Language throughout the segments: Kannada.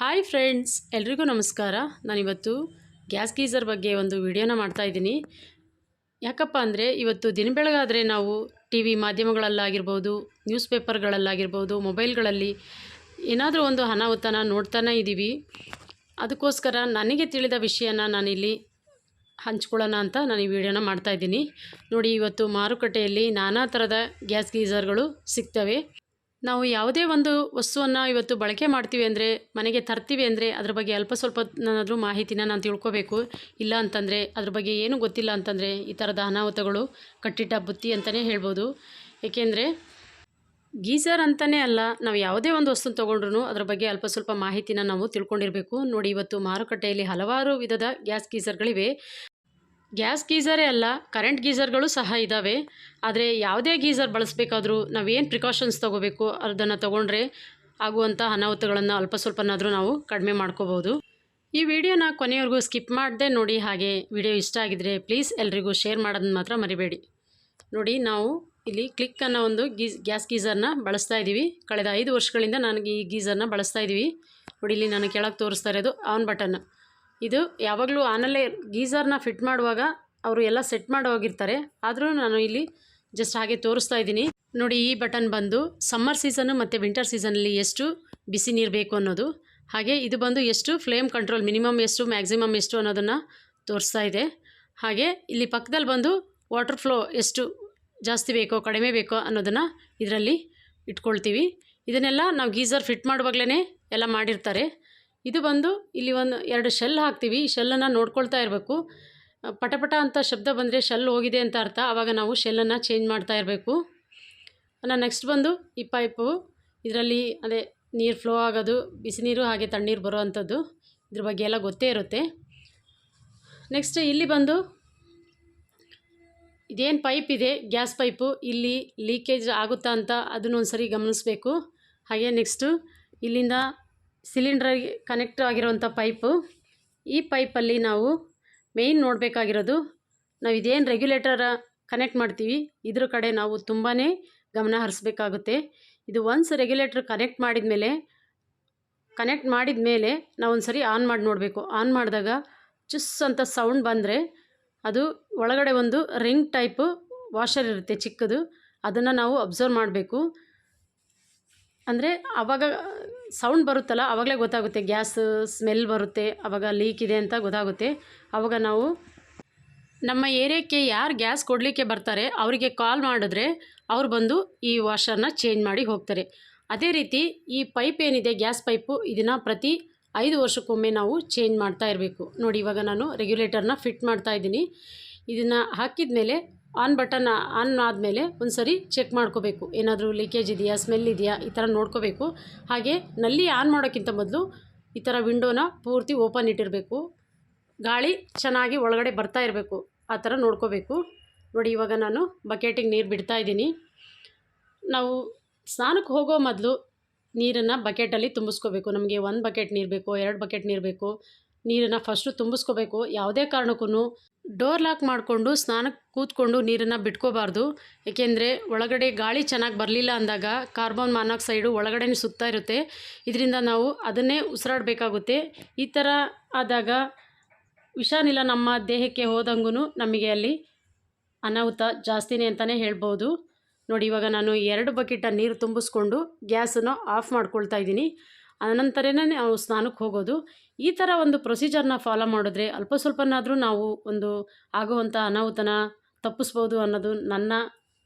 ಹಾಯ್ ಫ್ರೆಂಡ್ಸ್ ಎಲ್ರಿಗೂ ನಮಸ್ಕಾರ. ನಾನಿವತ್ತು ಗ್ಯಾಸ್ ಗೀಸರ್ ಬಗ್ಗೆ ಒಂದು ವಿಡಿಯೋನ ಮಾಡ್ತಾಯಿದ್ದೀನಿ ಯಾಕಪ್ಪ ಅಂದರೆ ಇವತ್ತು ದಿನ ಬೆಳಗಾದರೆ ನಾವು ಟಿ ವಿ ಮಾಧ್ಯಮಗಳಲ್ಲಾಗಿರ್ಬೋದು, ನ್ಯೂಸ್ ಪೇಪರ್ಗಳಲ್ಲಾಗಿರ್ಬೋದು, ಮೊಬೈಲ್ಗಳಲ್ಲಿ ಏನಾದರೂ ಒಂದು ಅನಾಹುತನ ನೋಡ್ತಾನೇ ಇದ್ದೀವಿ. ಅದಕ್ಕೋಸ್ಕರ ನನಗೆ ತಿಳಿದ ವಿಷಯನ ನಾನಿಲ್ಲಿ ಹಂಚ್ಕೊಳ್ಳೋಣ ಅಂತ ನಾನು ಈ ವಿಡಿಯೋನ ಮಾಡ್ತಾಯಿದ್ದೀನಿ ನೋಡಿ, ಇವತ್ತು ಮಾರುಕಟ್ಟೆಯಲ್ಲಿ ನಾನಾ ಥರದ ಗ್ಯಾಸ್ ಗೀಸರ್ಗಳು ಸಿಗ್ತವೆ. ನಾವು ಯಾವುದೇ ಒಂದು ವಸ್ತುವನ್ನು ಇವತ್ತು ಬಳಕೆ ಮಾಡ್ತೀವಿ ಅಂದರೆ, ಮನೆಗೆ ತರ್ತೀವಿ ಅಂದರೆ, ಅದ್ರ ಬಗ್ಗೆ ಅಲ್ಪ ಸ್ವಲ್ಪ ನಾನಾದರೂ ಮಾಹಿತಿನ ನಾನು ತಿಳ್ಕೊಬೇಕು. ಇಲ್ಲ ಅಂತಂದರೆ, ಅದ್ರ ಬಗ್ಗೆ ಏನು ಗೊತ್ತಿಲ್ಲ ಅಂತಂದರೆ, ಈ ಥರದ ಅನಾಹುತಗಳು, ಕಟ್ಟಿಟ್ಟ ಬುತ್ತಿ ಅಂತಲೇ ಹೇಳ್ಬೋದು. ಏಕೆಂದರೆ ಗೀಸರ್ ಅಂತಲೇ ಅಲ್ಲ, ನಾವು ಯಾವುದೇ ಒಂದು ವಸ್ತು ತೊಗೊಂಡ್ರು ಅದ್ರ ಬಗ್ಗೆ ಅಲ್ಪ ಸ್ವಲ್ಪ ಮಾಹಿತಿನ ನಾವು ತಿಳ್ಕೊಂಡಿರಬೇಕು. ನೋಡಿ, ಇವತ್ತು ಮಾರುಕಟ್ಟೆಯಲ್ಲಿ ಹಲವಾರು ವಿಧದ ಗ್ಯಾಸ್ ಗೀಸರ್ಗಳಿವೆ ಗ್ಯಾಸ್ ಗೀಸರೇ ಅಲ್ಲ, ಕರೆಂಟ್ ಗೀಸರ್ಗಳು ಸಹ ಇದ್ದಾವೆ ಆದರೆ ಯಾವುದೇ ಗೀಸರ್ ಬಳಸಬೇಕಾದ್ರೂ ನಾವೇನು ಪ್ರಿಕಾಷನ್ಸ್ ತೊಗೋಬೇಕು ಅದನ್ನು ತೊಗೊಂಡ್ರೆ ಆಗುವಂಥ ಅನಾಹುತಗಳನ್ನು ಅಲ್ಪ ಸ್ವಲ್ಪನಾದರೂ ನಾವು ಕಡಿಮೆ ಮಾಡ್ಕೋಬೋದು ಈ ವಿಡಿಯೋನ ಕೊನೆಯವರೆಗೂ ಸ್ಕಿಪ್ ಮಾಡದೆ ನೋಡಿ ಹಾಗೆ ವಿಡಿಯೋ ಇಷ್ಟ ಆಗಿದರೆ ಪ್ಲೀಸ್ ಎಲ್ರಿಗೂ ಶೇರ್ ಮಾಡೋದನ್ನ ಮಾತ್ರ ಮರಿಬೇಡಿ. ನೋಡಿ ನಾವು ಇಲ್ಲಿ ಕ್ಲಿಕ್ ಅನ್ನೋ ಒಂದು ಗೀಸ್, ಗ್ಯಾಸ್ ಗೀಸರ್ನ ಬಳಸ್ತಾ ಇದ್ದೀವಿ ಕಳೆದ ಐದು ವರ್ಷಗಳಿಂದ ನನಗೆ ಈ ಗೀಸರ್ನ ಬಳಸ್ತಾ ಇದ್ದೀವಿ ನೋಡಿ ಇಲ್ಲಿ ನಾನು ಕೆಳಗೆ ತೋರಿಸ್ತಾ ಇರೋದು ಆನ್ ಬಟನ್. ಇದು ಯಾವಾಗಲೂ ಆನಲ್ಲೇ ಗೀಸರ್ನ ಫಿಟ್ ಮಾಡುವಾಗ ಅವರು ಎಲ್ಲ ಸೆಟ್ ಮಾಡಿ ಹೋಗಿರ್ತಾರೆ ಆದರೂ ನಾನು ಇಲ್ಲಿ ಜಸ್ಟ್ ಹಾಗೆ ತೋರಿಸ್ತಾ ಇದ್ದೀನಿ. ನೋಡಿ ಈ ಬಟನ್ ಬಂದು ಸಮ್ಮರ್ ಸೀಸನ್ನು ಮತ್ತು ವಿಂಟರ್ ಸೀಸನಲ್ಲಿ ಎಷ್ಟು ಬಿಸಿ ನೀರು ಬೇಕು ಅನ್ನೋದು. ಹಾಗೆ ಇದು ಬಂದು ಎಷ್ಟು ಫ್ಲೇಮ್ ಕಂಟ್ರೋಲ್, ಮಿನಿಮಮ್ ಎಷ್ಟು, ಮ್ಯಾಕ್ಸಿಮಮ್ ಎಷ್ಟು ಅನ್ನೋದನ್ನು ತೋರಿಸ್ತಾ ಇದೆ. ಹಾಗೆ ಇಲ್ಲಿ ಪಕ್ಕದಲ್ಲಿ ಬಂದು ವಾಟರ್ ಫ್ಲೋ ಎಷ್ಟು ಜಾಸ್ತಿ ಬೇಕೋ, ಕಡಿಮೆ ಬೇಕೋ ಅನ್ನೋದನ್ನು ಇದರಲ್ಲಿ ಇಟ್ಕೊಳ್ತೀವಿ. ಇದನ್ನೆಲ್ಲ ನಾವು ಗೀಸರ್ ಫಿಟ್ ಮಾಡುವಾಗಲೇ ಎಲ್ಲ ಮಾಡಿರ್ತಾರೆ. ಇದು ಬಂದು ಇಲ್ಲಿ ಒಂದು ಎರಡು ಶೆಲ್ ಹಾಕ್ತೀವಿ. ಈ ಶೆಲ್ಲನ್ನು ನೋಡ್ಕೊಳ್ತಾ ಇರಬೇಕು. ಪಟಪಟ ಅಂತ ಶಬ್ದ ಬಂದರೆ ಶೆಲ್ ಹೋಗಿದೆ ಅಂತ ಅರ್ಥ. ಆವಾಗ ನಾವು ಶೆಲ್ಲನ್ನು ಚೇಂಜ್ ಮಾಡ್ತಾ ಇರಬೇಕು. ನಾನು ನೆಕ್ಸ್ಟ್ ಬಂದು ಈ ಪೈಪು, ಇದರಲ್ಲಿ ಅದೇ ನೀರು ಫ್ಲೋ ಆಗೋದು ಬಿಸಿ ನೀರು ಹಾಗೆ ತಣ್ಣೀರು ಬರೋ ಅಂಥದ್ದು ಇದ್ರ ಬಗ್ಗೆ ಎಲ್ಲ ಗೊತ್ತೇ ಇರುತ್ತೆ. ನೆಕ್ಸ್ಟ್ ಇಲ್ಲಿ ಬಂದು ಇದೇನು ಪೈಪ್ ಇದೆ, ಗ್ಯಾಸ್ ಪೈಪು, ಇಲ್ಲಿ ಲೀಕೇಜ್ ಆಗುತ್ತಾ ಅಂತ ಅದನ್ನೊಂದು ಸರಿ ಗಮನಿಸಬೇಕು. ಹಾಗೆ ನೆಕ್ಸ್ಟು ಇಲ್ಲಿಂದ ಸಿಲಿಂಡ್ರಿಗೆ ಕನೆಕ್ಟ್ ಆಗಿರುವಂಥ ಪೈಪು. ಈ ಪೈಪಲ್ಲಿ ನಾವು ಮೇಯ್ನ್ ನೋಡಬೇಕಾಗಿರೋದು, ನಾವು ಇದೇನು ರೆಗ್ಯುಲೇಟರ ಕನೆಕ್ಟ್ ಮಾಡ್ತೀವಿ, ಇದ್ರ ಕಡೆ ನಾವು ತುಂಬಾ ಗಮನ ಹರಿಸ್ಬೇಕಾಗುತ್ತೆ. ಇದು ಒನ್ಸ್ ರೆಗ್ಯುಲೇಟ್ರ್ ಕನೆಕ್ಟ್ ಮಾಡಿದ ಮೇಲೆ, ಕನೆಕ್ಟ್ ಮಾಡಿದ ಮೇಲೆ ನಾವು ಒಂದು ಸರಿ ಆನ್ ಮಾಡಿ ನೋಡಬೇಕು. ಆನ್ ಮಾಡಿದಾಗ ಚುಸ್ ಅಂತ ಸೌಂಡ್ ಬಂದರೆ ಅದು ಒಳಗಡೆ ಒಂದು ರಿಂಗ್ ಟೈಪು ವಾಷರ್ ಇರುತ್ತೆ ಚಿಕ್ಕದು, ಅದನ್ನು ನಾವು ಅಬ್ಸರ್ವ್ ಮಾಡಬೇಕು. ಅಂದರೆ ಆವಾಗ ಸೌಂಡ್ ಬರುತ್ತಲ್ಲ ಆವಾಗಲೇ ಗೊತ್ತಾಗುತ್ತೆ. ಗ್ಯಾಸ್, ಸ್ಮೆಲ್ ಬರುತ್ತೆ ಆವಾಗ ಲೀಕ್ ಇದೆ ಅಂತ ಗೊತ್ತಾಗುತ್ತೆ. ಆವಾಗ ನಾವು ನಮ್ಮ ಏರಿಯಾಕ್ಕೆ ಯಾರು ಗ್ಯಾಸ್ ಕೊಡಲಿಕ್ಕೆ ಬರ್ತಾರೆ, ಅವರಿಗೆ ಕಾಲ್ ಮಾಡಿದ್ರೆ ಅವ್ರು ಬಂದು ಈ ವಾಷರ್ನ ಚೇಂಜ್ ಮಾಡಿ ಹೋಗ್ತಾರೆ. ಅದೇ ರೀತಿ ಈ ಪೈಪ್ ಏನಿದೆ, ಗ್ಯಾಸ್ ಪೈಪು ಇದನ್ನು ಪ್ರತಿ ಐದು ವರ್ಷಕ್ಕೊಮ್ಮೆ ನಾವು ಚೇಂಜ್ ಮಾಡ್ತಾ ಇರಬೇಕು. ನೋಡಿ, ಇವಾಗ ನಾನು ರೆಗ್ಯುಲೇಟರ್ನ ಫಿಟ್ ಮಾಡ್ತಾ ಇದ್ದೀನಿ. ಇದನ್ನು ಹಾಕಿದ ಮೇಲೆ ಆನ್ ಬಟನ್ ಆನ್ ಆದಮೇಲೆ ಒಂದು ಸರಿ ಚೆಕ್ ಮಾಡ್ಕೋಬೇಕು. ಏನಾದರೂ ಲೀಕೇಜ್ ಇದೆಯಾ ಸ್ಮೆಲ್ ಇದೆಯಾ, ಈ ಥರ ನೋಡ್ಕೋಬೇಕು. ಹಾಗೆ ನಲ್ಲಿ ಆನ್ ಮಾಡೋಕ್ಕಿಂತ ಮೊದಲು ಈ ಥರ ವಿಂಡೋನ ಪೂರ್ತಿ ಓಪನ್ ಇಟ್ಟಿರಬೇಕು. ಗಾಳಿ ಚೆನ್ನಾಗಿ ಒಳಗಡೆ ಬರ್ತಾ ಇರಬೇಕು. ಆ ಥರ ನೋಡ್ಕೋಬೇಕು. ನೋಡಿ, ಇವಾಗ ನಾನು ಬಕೆಟಿಗೆ ನೀರು ಬಿಡ್ತಾ ಇದ್ದೀನಿ. ನಾವು ಸ್ನಾನಕ್ಕೆ ಹೋಗೋ ಮೊದಲು ನೀರನ್ನು ಬಕೆಟಲ್ಲಿ ತುಂಬಿಸ್ಕೋಬೇಕು. ನಮಗೆ ಒಂದು ಬಕೆಟ್ ನೀರು ಬೇಕು, ಎರಡು ಬಕೆಟ್ ನೀರು ಬೇಕು. ನೀರನ್ನು ಫಸ್ಟು ತುಂಬಿಸ್ಕೋಬೇಕು. ಯಾವುದೇ ಕಾರಣಕ್ಕೂ ಡೋರ್ ಲಾಕ್ ಮಾಡಿಕೊಂಡು ಸ್ನಾನಕ್ಕೆ ಕೂತ್ಕೊಂಡು ನೀರನ್ನು ಬಿಟ್ಕೋಬಾರ್ದು. ಏಕೆಂದರೆ ಒಳಗಡೆ ಗಾಳಿ ಚೆನ್ನಾಗಿ ಬರಲಿಲ್ಲ ಅಂದಾಗ ಕಾರ್ಬನ್ ಮಾನಾಕ್ಸೈಡು ಒಳಗಡೆ ಸುತ್ತಾ ಇರುತ್ತೆ. ಇದರಿಂದ ನಾವು ಅದನ್ನೇ ಉಸಿರಾಡಬೇಕಾಗುತ್ತೆ. ಈ ಥರ ಆದಾಗ ವಿಷಾನಿಲ ನಮ್ಮ ದೇಹಕ್ಕೆ ಹೋದಂಗೂ ನಮಗೆ ಅಲ್ಲಿ ಅನಾಹುತ ಜಾಸ್ತಿನೇ ಅಂತಲೇ ಹೇಳ್ಬೋದು. ನೋಡಿ ಇವಾಗ ನಾನು ಎರಡು ಬಕೆಟ ನೀರು ತುಂಬಿಸ್ಕೊಂಡು ಗ್ಯಾಸನ್ನು ಆಫ್ ಮಾಡ್ಕೊಳ್ತಾ ಇದ್ದೀನಿ. ಅನಂತರನೇ ನಾವು ಸ್ನಾನಕ್ಕೆ ಹೋಗೋದು. ಈ ಥರ ಒಂದು ಪ್ರೊಸೀಜರ್ನ ಫಾಲೋ ಮಾಡಿದ್ರೆ ಅಲ್ಪ ಸ್ವಲ್ಪನಾದರೂ ನಾವು ಒಂದು ಆಗುವಂಥ ಅನಾಹುತನ ತಪ್ಪಿಸ್ಬೋದು ಅನ್ನೋದು ನನ್ನ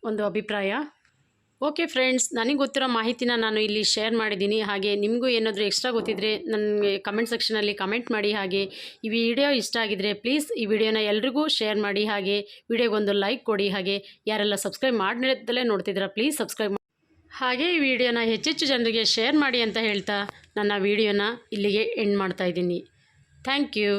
ಒಂದು ಅಭಿಪ್ರಾಯ. ಓಕೆ ಫ್ರೆಂಡ್ಸ್, ನನಗೆ ಗೊತ್ತಿರೋ ಮಾಹಿತಿನ ನಾನು ಇಲ್ಲಿ ಶೇರ್ ಮಾಡಿದ್ದೀನಿ. ಹಾಗೆ ನಿಮಗೂ ಏನಾದರೂ ಎಕ್ಸ್ಟ್ರಾ ಗೊತ್ತಿದ್ದರೆ ನನಗೆ ಕಮೆಂಟ್ ಸೆಕ್ಷನಲ್ಲಿ ಕಮೆಂಟ್ ಮಾಡಿ. ಹಾಗೆ ಈ ವಿಡಿಯೋ ಇಷ್ಟ ಆಗಿದರೆ ಪ್ಲೀಸ್ ಈ ವಿಡಿಯೋನ ಎಲ್ರಿಗೂ ಶೇರ್ ಮಾಡಿ. ಹಾಗೆ ವಿಡಿಯೋಗೊಂದು ಲೈಕ್ ಕೊಡಿ. ಹಾಗೆ ಯಾರೆಲ್ಲ ಸಬ್ಸ್ಕ್ರೈಬ್ ಮಾಡಿದ್ದಲ್ಲೇ ನೋಡ್ತಿದ್ದೀರಾ ಪ್ಲೀಸ್ ಸಬ್ಸ್ಕ್ರೈಬ್ ಹಾಗೆ ಈ ವಿಡಿಯೋನ ಹೆಚ್ಚೆಚ್ಚು ಜನರಿಗೆ ಶೇರ್ ಮಾಡಿ ಅಂತ ಹೇಳ್ತಾ ನನ್ನ ವಿಡಿಯೋನ ಇಲ್ಲಿಗೆ ಎಂಡ್ ಮಾಡ್ತಾ ಇದ್ದೀನಿ. Thank you